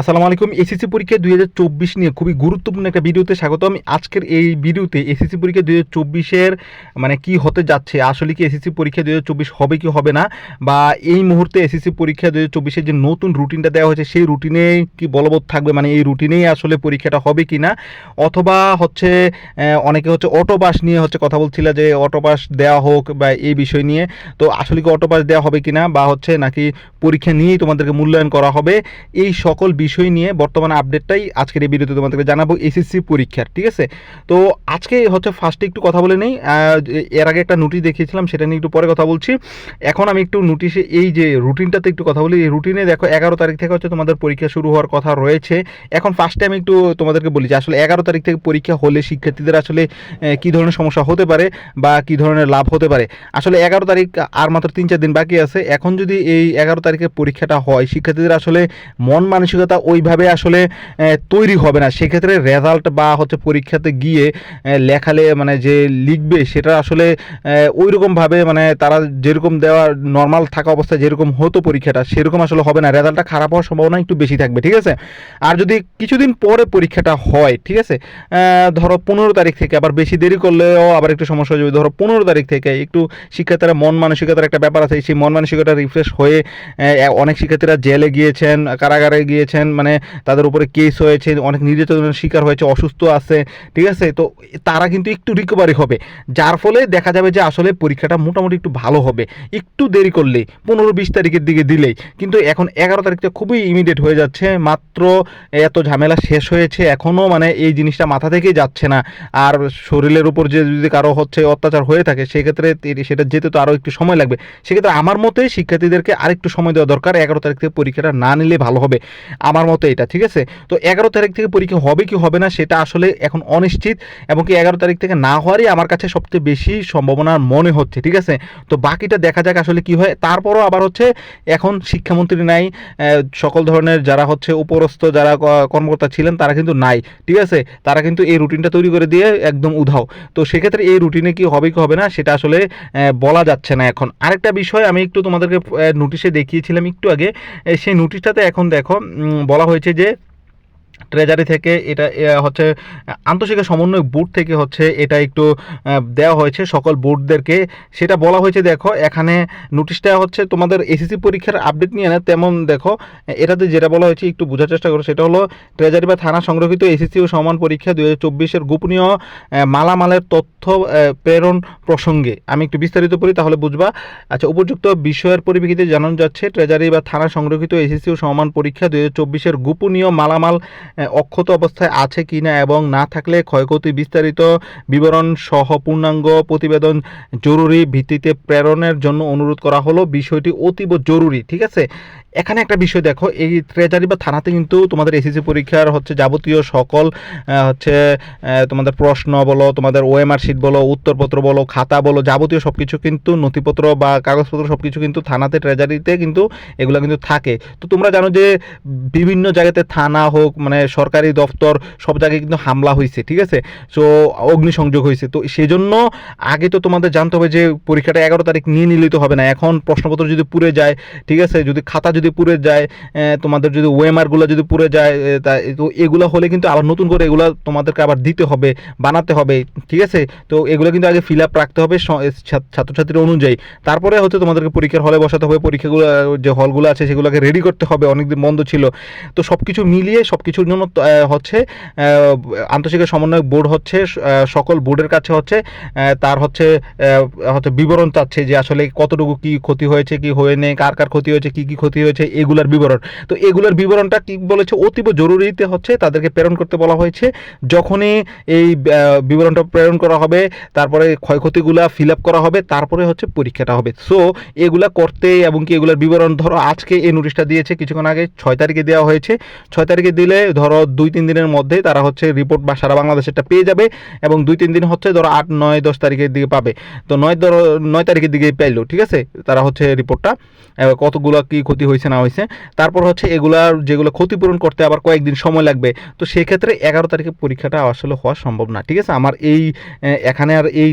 আসসালামু আলাইকুম এসএসসি পরীক্ষা দুই হাজার চব্বিশ নিয়ে খুবই গুরুত্বপূর্ণ একটা ভিডিওতে স্বাগত। আমি আজকের এই ভিডিওতে এসএসসি পরীক্ষা দুই হাজার চব্বিশের মানে কি হতে যাচ্ছে, আসলে কি এসএসসি পরীক্ষা দুই হাজার চব্বিশ হবে কি হবে না, বা এই মুহূর্তে এসএসসি পরীক্ষা দুই হাজার চব্বিশের যে নতুন রুটিনটা দেওয়া হয়েছে, সেই রুটিনে কি বলবৎ থাকবে? মানে এই রুটিনেই আসলে পরীক্ষাটা হবে কি না? অথবা হচ্ছে অনেকে হচ্ছে অটো পাস নিয়ে হচ্ছে কথা বলছিল যে অটো পাস দেওয়া হোক বা এই বিষয় নিয়ে। তো আসলে কি অটো পাস দেওয়া হবে কি না, বা হচ্ছে নাকি পরীক্ষা নিয়েই তোমাদেরকে মূল্যায়ন করা হবে? এই সকল বিষয় নিয়ে বর্তমান আপডেটটাই আজকের এই ভিডিওতে তোমাদেরকে জানাব এসএসসি পরীক্ষার, ঠিক আছে? তো আজকে হচ্ছে ফার্স্টে একটু কথা বলে নেই এর আগে একটা নোটিশ দেখিয়েছিলাম, সেটা নিয়ে একটু পরে কথা বলছি। এখন আমি একটু নোটিশে এই যে রুটিনটাতে একটু কথা বলি, এই রুটিনে দেখো এগারো তারিখ থেকে হচ্ছে তোমাদের পরীক্ষা শুরু হওয়ার কথা রয়েছে। এখন ফার্স্টে আমি একটু তোমাদেরকে বলি যে আসলে এগারো তারিখ থেকে পরীক্ষা হলে শিক্ষার্থীদের আসলে কী ধরনের সমস্যা হতে পারে বা কী ধরনের লাভ হতে পারে? আসলে এগারো তারিখ আর মাত্র তিন চার দিন বাকি আছে। এখন যদি এই এগারো তারিখের পরীক্ষাটা হয়, শিক্ষার্থীদের আসলে মন মানসিকতা ওইভাবে আসলে তৈরি হবে না। সেক্ষেত্রে রেজাল্ট বা হচ্ছে পরীক্ষাতে গিয়ে লেখালে মানে যে লিখবে সেটা আসলে ওই রকমভাবে মানে তারা যেরকম দেওয়া নর্মাল থাকা অবস্থায় যেরকম হতো পরীক্ষাটা, সেরকম আসলে হবে না। রেজাল্টটা খারাপ হওয়ার সম্ভাবনা একটু বেশি থাকবে, ঠিক আছে? আর যদি কিছুদিন পরে পরীক্ষাটা হয়, ঠিক আছে? ধরো পনেরো তারিখ থেকে, আবার বেশি দেরি করলেও আবার একটু সমস্যা হয়ে যাবে। ধরো পনেরো তারিখ থেকে একটু শিক্ষার্থীরা মন মানসিকতার একটা ব্যাপার আছে। সেই মন মানসিকতা রিফ্রেশ হয়ে অনেক শিক্ষার্থীরা জেলে গিয়েছেন, কারাগারে গিয়েছেন মানে তাদের উপরে কেস হয়েছে, অনেক নির্যাতনের শিকার হয়েছে, অসুস্থ আছে, ঠিক আছে? তো তারা কিন্তু একটু রিকভারি হবে। যার ফলে দেখা যাবে যে আসলে পরীক্ষাটা মোটামুটি একটু ভালো হবে। একটু দেরি করলে, পনেরো বিশ তারিখের দিকে দিলেই। কিন্তু এখন এগারো তারিখটা খুবই ইমিডিয়েট হয়ে যাচ্ছে, মাত্র এত ঝামেলা শেষ হয়েছে এখনও মানে এই জিনিসটা মাথা থেকেই যাচ্ছে না। আর শরীরের উপর যে যদি কারও হচ্ছে অত্যাচার হয়ে থাকে, সেক্ষেত্রে সেটা যেতে তো আরও একটু সময় লাগবে। সেক্ষেত্রে আমার মতে শিক্ষার্থীদেরকে আরেকটু সময় দেওয়া দরকার, এগারো তারিখ থেকে পরীক্ষাটা না নিলে ভালো হবে। আমার মতে এটা, ঠিক আছে? তো এগারো তারিখ থেকে পরীক্ষা হবে কি হবে না সেটা আসলে এখন অনিশ্চিত এবং কি এগারো তারিখ থেকে না হওয়ারই আমার কাছে সবচেয়ে বেশি সম্ভাবনা মনে হচ্ছে, ঠিক আছে? তো বাকিটা দেখা যাক আসলে কি হয়। তারপরও আবার হচ্ছে এখন শিক্ষামন্ত্রী নাই সকল ধরনের যারা হচ্ছে উপরস্থ যারা কর্মকর্তা ছিলেন তারা কিন্তু নাই, ঠিক আছে? তারা কিন্তু এই রুটিনটা তৈরি করে দিয়ে একদম উধাও। তো সেক্ষেত্রে এই রুটিনে কি হবে কি হবে না সেটা আসলে বলা যাচ্ছে না এখন। আরেকটা বিষয় আমি একটু তোমাদেরকে নোটিশে দেখিয়েছিলাম একটু আগে সেই নোটিশটাতে এখন দেখো বলা হয়েছে যে ট্রেজারি থেকে এটা হচ্ছে, আন্তঃশিক্ষা সমন্বয় বোর্ড থেকে হচ্ছে এটা একটু দেওয়া হয়েছে সকল বোর্ডদেরকে সেটা বলা হয়েছে, দেখো, এখানে নোটিশটা হচ্ছে তোমাদের এসএসসি পরীক্ষার আপডেট নিয়ে না, তেমন দেখো, এটাতে যেটা বলা হয়েছে একটু বোঝার চেষ্টা করো, সেটা হলো ট্রেজারি বা থানা সংরক্ষিত এসএসসি ও সমান পরীক্ষা দুই হাজার গোপনীয় মালামালের তথ্য প্রেরণ প্রসঙ্গে। আমি একটু বিস্তারিত পড়ি, তাহলে বুঝবা। আচ্ছা উপযুক্ত বিষয়ের পরিপ্রেক্ষিতে জানানো যাচ্ছে ট্রেজারি বা থানা সংরক্ষিত এসএসসি ও সমান পরীক্ষা দুই হাজার গোপনীয় মালামাল অক্ষত অবস্থায় আছে কি না এবং না থাকলে ক্ষয়ক্ষতি বিস্তারিত বিবরণ সহ পূর্ণাঙ্গ প্রতিবেদন জরুরি ভিত্তিতে প্রেরণের জন্য অনুরোধ করা হলো। বিষয়টি অতীব জরুরি, ঠিক আছে? এখানে একটা বিষয় দেখো, এই ট্রেজারি বা থানাতে কিন্তু তোমাদের এসএসসি পরীক্ষার হচ্ছে যাবতীয় সকল হচ্ছে তোমাদের প্রশ্ন বলো, তোমাদের ওএমআর শিট বলো, উত্তরপত্র বলো, খাতা বলো, যাবতীয় সব কিছু কিন্তু নথিপত্র বা কাগজপত্র সব কিছু কিন্তু থানাতে ট্রেজারিতে কিন্তু এগুলো কিন্তু থাকে। তো তোমরা জানো যে বিভিন্ন জায়গাতে থানা হোক মানে সরকারি দপ্তর, সব জায়গায় কিন্তু হামলা হয়েছে ঠিক আছে? সো অগ্নিসংযোগ হয়েছে তো সেজন্য আগে তো তোমাদের জানতে হবে যে পরীক্ষাটা এগারো তারিখ নিয়ে নিলেই তো হবে না। এখন প্রশ্নপত্র যদি পুড়ে যায়, ঠিক আছে? যদি খাতা যদি পুড়ে যায় তোমাদের যদি ওয়েমারগুলো যদি পুড়ে যায় তা তো এগুলো হলে কিন্তু আবার নতুন করে এগুলো তোমাদেরকে আবার দিতে হবে, বানাতে হবে, ঠিক আছে? তো এগুলো কিন্তু আগে ফিল আপ রাখতে হবে ছাত্রছাত্রীর অনুযায়ী। তারপরে হচ্ছে তোমাদেরকে পরীক্ষার হলে বসাতে হবে, পরীক্ষাগুলো, যে হলগুলো আছে সেগুলোকে রেডি করতে হবে, অনেকদিন বন্ধ ছিল। তো সব কিছু মিলিয়ে সব কিছুর জন্য হচ্ছে আন্তঃশিক্ষা সমন্বয় বোর্ড হচ্ছে সকল বোর্ডের কাছে হচ্ছে তার হচ্ছে হচ্ছে বিবরণ চাচ্ছে যে আসলে কতটুকু কি ক্ষতি হয়েছে, কি হয়ে নেই কার কার ক্ষতি হয়েছে, কি কি ক্ষতি হয়েছে এগুলার বিবরণ। তো এগুলার বিবরণটা কি বলেছে? অতীব জরুরিতে হচ্ছে তাদেরকে প্রেরণ করতে বলা হয়েছে। যখনই এই বিবরণটা প্রেরণ করা হবে, তারপরে ক্ষয়ক্ষতিগুলা ফিল আপ করা হবে, তারপরে হচ্ছে পরীক্ষাটা হবে। সো, এগুলা করতে এবং কি এগুলার বিবরণ ধরো, আজকে এই নোটিশটা দিয়েছে, কিছুক্ষণ আগে ছয় তারিখে দেওয়া হয়েছে। ছয় তারিখে দিলে ধরো দুই, তিন দিনের মধ্যে তারা হচ্ছে রিপোর্ট বা সারা বাংলাদেশেরটা পেয়ে যাবে এবং দুই, তিন দিন হচ্ছে ধরো আট, নয়, দশ তারিখের দিকে পাবে। তো নয়, ধরো নয় তারিখের দিকে পাইলো, ঠিক আছে? তারা হচ্ছে রিপোর্টটা কতগুলো কি ক্ষতি হয়েছে না হয়েছে, তারপর হচ্ছে এগুলার যেগুলো ক্ষতিপূরণ করতে আবার কয়েকদিন সময় লাগবে। তো সেক্ষেত্রে এগারো তারিখে পরীক্ষাটা আসলে হওয়া সম্ভব না, ঠিক আছে? আমার এই এখানে আর এই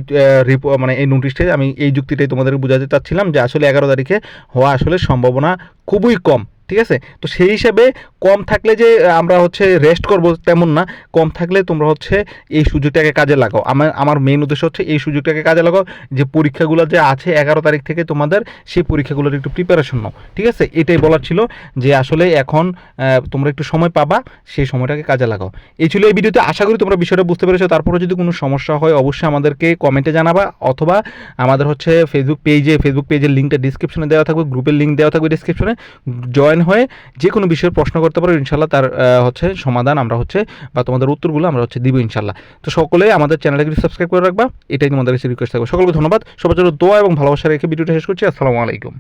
মানে এই নোটিশটাই আমি এই যুক্তিটাই তোমাদেরকে বোঝাতে চাচ্ছিলাম যে আসলে এগারো তারিখে হওয়া আসলে সম্ভাবনা খুবই কম। ঠিক আছে? তো সেই হিসাবে কম থাকলে যে আমরা হচ্ছে রেস্ট করব তেমন না। কম থাকলে তোমরা হচ্ছে এই সুযোগটাকে কাজে লাগাও। আমার আমার মেন উদ্দেশ্য হচ্ছে এই সুযোগটাকে কাজে লাগাও যে, পরীক্ষাগুলো যে আছে এগারো তারিখ থেকে তোমাদের, সেই পরীক্ষাগুলোর একটু প্রিপারেশন নাও। ঠিক আছে? এটাই বলার ছিল যে, আসলে এখন তোমরা একটু সময় পাবা, সেই সময়টাকে কাজে লাগাও। এই ছিল এই ভিডিওতে। আশা করি তোমরা বিষয়টা বুঝতে পেরেছ। তারপরে যদি কোনো সমস্যা হয়, অবশ্যই আমাদেরকে কমেন্টে জানাবা, অথবা আমাদের হচ্ছে ফেসবুক পেজে ফেসবুক পেজের লিঙ্কটা ডিসক্রিপশনে দেওয়া থাকবে গ্রুপের লিঙ্ক দেওয়া থাকবে ডিসক্রিপশনে জয়েন হয়ে যে কোনো বিষয়ে প্রশ্ন করতে পারো ইনশাল্লাহ তার হচ্ছে সমাধান আমরা হচ্ছে, বা তোমাদের উত্তরগুলো আমরা হচ্ছে দিব ইনশাল্লাহ তো সকলে আমাদের চ্যানেলটাকে সাবস্ক্রাইব করে রাখবা, এটাই তোমাদের কাছে রিকোয়েস্ট থাকবে। সকলকে ধন্যবাদ। সবার জন্য দোয়া এবং ভালোবাসা রেখে ভিডিওটা শেষ করছি। আসসালামু আলাইকুম।